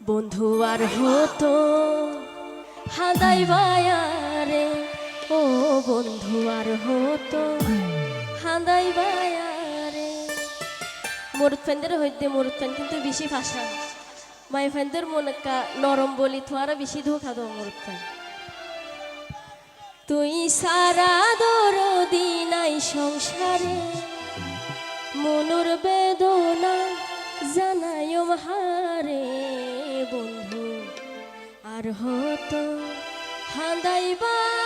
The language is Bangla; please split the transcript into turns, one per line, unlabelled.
বন্ধু, আর হতো হাদাই বায়ারে। ও বন্ধু, আর হতো হাদাই বায়ারে। মরুদ ফ্যানদের হইতে মরুদ ফ্যান কিন্তু বেশি ভাষা। মাই ফ্যানদের মনে নরম বলি তোয়ারা বেশি ধোকা দো মরুদ ফ্যান তুই সারা দরদি নাই সংসারে, মনুর বেদনা জানায় হারে বন্ধু আর হতো হাঁদাইবা